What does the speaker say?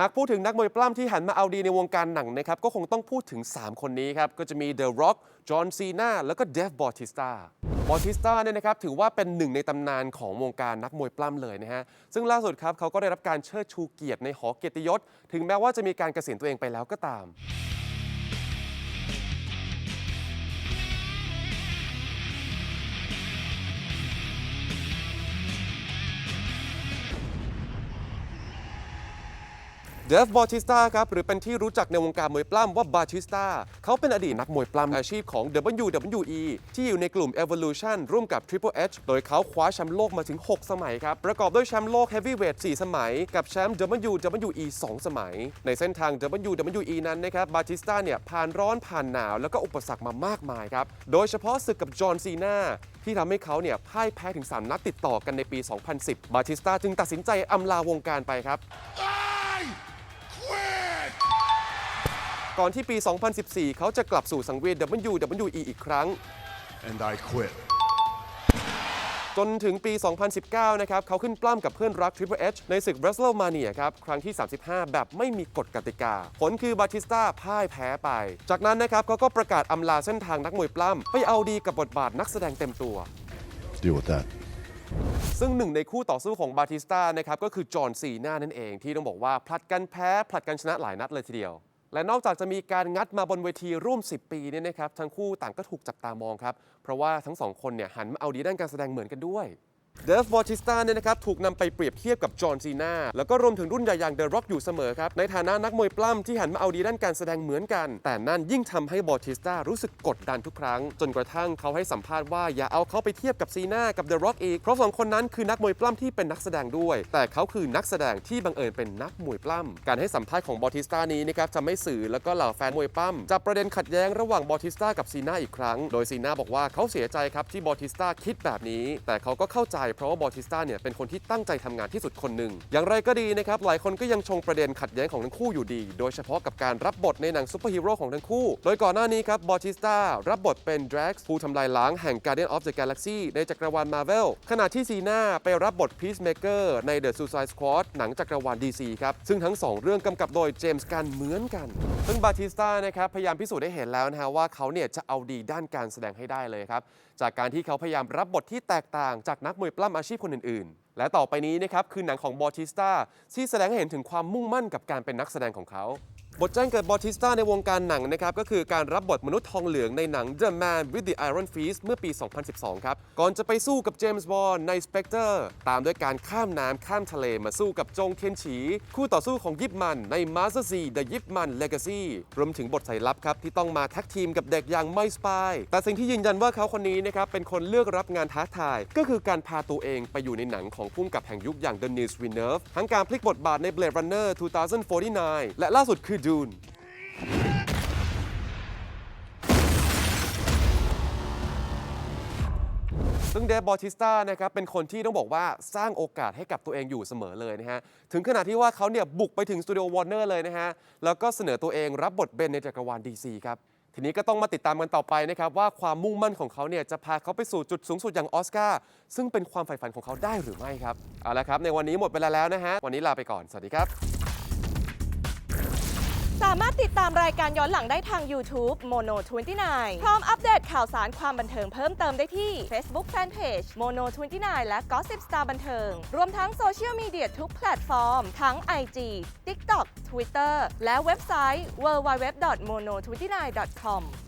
หากพูดถึงนักมวยปล้ำที่หันมาเอาดีในวงการหนังนะครับ ก็คงต้องพูดถึง 3 คนนี้ครับ ก็จะมี The Rock จอห์นซีนาแล้วก็เดฟบอ t ติสตาบอ t ติสตาเนี่ยนะครับถือว่าเป็นหนึ่งในตำนานของวงการนักมวยปล้ำเลยนะฮะ ซึ่งล่าสุดครับเขาก็ได้รับการเชิดชูเกียรติในหอเกียรติยศ ถึงแม้ว่าจะมีการเกษียณตัวเองไปแล้วก็ตาม เดฟบอติสตาครับหรือเป็นที่รู้จักในวงการมวยปล้ำว่าบาติสตาเขาเป็นอดีตนักมวยปล้ำอาชีพของ WWE ที่อยู่ในกลุ่ม Evolution ร่วมกับ Triple H โดยเขาคว้าแชมป์โลกมาถึง 6 สมัยครับ ประกอบด้วยแชมป์โลก Heavyweight 4 สมัย กับแชมป์ WWE 2 สมัย ในเส้นทาง WWE นั้นนะครับบาติสตาเนี่ยผ่านร้อนผ่านหนาวแล้วก็อุปสรรคมามากมายครับโดยเฉพาะศึกกับจอห์นซีนาที่ทำให้เขาเนี่ยพ่ายแพ้ถึง 3 นัดติดต่อกันในปี 2010 บาติสตาจึงตัดสินใจอำลาวงการไปครับ ก่อนที่ปี 2014 เขาจะกลับสู่สังเวียน WWE อีกครั้ง And I quit. จนถึงปี 2019 นะครับ เขาขึ้นปล้ำกับเพื่อนรัก Triple H ในศึก WrestleMania ครับ ครั้งที่ 35 แบบไม่มีกฎกติกา ผลคือบาติสตาพ่ายแพ้ไป จากนั้นนะครับเขาก็ประกาศอำลาเส้นทางนักมวยปล้ำ ไปเอาดีกับบทบาทนักแสดงเต็มตัว Deal with that. ซึ่งหนึ่งในคู่ต่อสู้ของบาติสตานะครับก็คือจอห์นซีนานั่นเองที่ต้องบอกว่าผลัดกันแพ้ผลัดกันชนะหลายนัดเลยทีเดียว และนอกจากจะมีการงัดมาบนเวทีร่วม 10 ปีเนี่ยนะครับทั้งคู่ต่างก็ถูกจับตามองครับ เพราะว่าทั้งสองคนเนี่ยหันมาเอาดีด้านการแสดงเหมือนกันด้วย เดฟบอติสตาเนี่ยนะครับถูกนำไปเปรียบเทียบกับจอห์นซีนาแล้วก็รวมถึงรุ่นใหญ่อย่างเดอะร็อกอยู่เสมอครับ ในฐานะนักมวยปล้ำที่หันมาเอาดีด้านการแสดงเหมือนกัน แต่นั่นยิ่งทำให้บอติสตารู้สึกกดดันทุกครั้ง จนกระทั่งเขาให้สัมภาษณ์ว่าอย่าเอาเขาไปเทียบกับซีนากับเดอะร็อกอีก เพราะสองคนนั้นคือนักมวยปล้ำที่เป็นนักแสดงด้วย แต่เขาคือนักแสดงที่บังเอิญเป็นนักมวยปล้ำการให้สัมภาษณ์ของบอติสตานี้นะครับจะไม่สื่อแล้วก็เหล่าแฟนมวยปล้ำจับประเด็นขัดแย้งระหว่างบอติสตากับซีนาอีกครั้ง โดยซีนาบอกว่าเขาเสียใจครับที่บอติสตาคิดแบบนี้ แต่เขาก็เข้าใจเพราะว่าบอติสตาเนี่ยเป็นคนที่ตั้งใจทำงานที่สุดคนหนึ่ง อย่างไรก็ดีนะครับ หลายคนก็ยังชงประเด็นขัดแย้งของทั้งคู่อยู่ดี โดยเฉพาะกับการรับบทในหนังซูเปอร์ฮีโร่ของทั้งคู่ โดยก่อนหน้านี้ครับบอติสตารับบทเป็นดรักผู้ทำลายล้างแห่ง Guardian of the Galaxy ในจักรวาลมาเวลขณะที่ซีน่าไปรับบท Peacemaker ใน The Suicide Squad หนังจักรวาล DC ครับ ซึ่งทั้งสองเรื่องกำกับโดยเจมส์กันเหมือนกัน ซึ่งบาติสตานะครับพยายามพิสูจน์ได้เห็นแล้วนะฮะว่าเขาเนี่ยจะเอาดีด้านการแสดงให้ได้เลยครับจากการที่เขาพยายามรับบทที่แตกต่างจากนักมวยปล้ำอาชีพคนอื่นๆ และต่อไปนี้นะครับคือหนังของบอติสตาที่แสดงให้เห็นถึงความมุ่งมั่นกับการเป็นนักแสดงของเขา บทแจ้งเกิดบอติสตาในวงการหนังนะครับก็คือการรับบทมนุษย์ทองเหลืองในหนัง The Man with the Iron Fist เมื่อปี 2012 ครับ ก่อนจะไปสู้กับเจมส์บอนด์ใน Spectre ตามด้วยการข้ามน้ำข้ามทะเลมาสู้กับจงเคนฉี คู่ต่อสู้ของยิปมันใน Master Z The Yip Man Legacy รวมถึงบทสายลับครับ ที่ต้องมาแท็กทีมกับเด็กอย่างไม่สปายแต่สิ่งที่ยืนยันว่าเขาคนนี้นะครับเป็นคนเลือกรับงานท้าทาย ก็คือการพาตัวเองไปอยู่ในหนังของพุ่มกับแห่งยุคอย่าง Denis Villeneuve ทั้งการพลิกบทบาทใน Blade Runner 2049 และล่าสุดคือ Dune ซึ่งเดฟบอติสตานะครับเป็นคนที่ต้องบอกว่าสร้างโอกาสให้กับตัวเองอยู่เสมอเลยนะฮะ ถึงขนาดที่ว่าเขาเนี่ยบุกไปถึงสตูดิโอวอร์เนอร์เลยนะฮะ แล้วก็เสนอตัวเองรับบทเบนในจักรวาล DC ครับ ทีนี้ก็ต้องมาติดตามกันต่อไปนะครับ ว่าความมุ่งมั่นของเขาเนี่ยจะพาเขาไปสู่จุดสูงสุดอย่างออสการ์ซึ่งเป็นความใฝ่ฝันของเขาได้หรือไม่ครับเอาละครับในวันนี้หมดเวลาแล้วนะฮะวันนี้ลาไปก่อนสวัสดีครับ สามารถติดตามรายการย้อนหลังได้ทาง YouTube Mono 29 พร้อมอัปเดตข่าวสารความบันเทิงเพิ่มเติมได้ที่ Facebook Fanpage Mono 29 และ Gossip Star บันเทิง รวมทั้งโซเชียลมีเดียทุกแพลตฟอร์ม ทั้ง IG TikTok Twitter และเว็บไซต์ www.mono29.com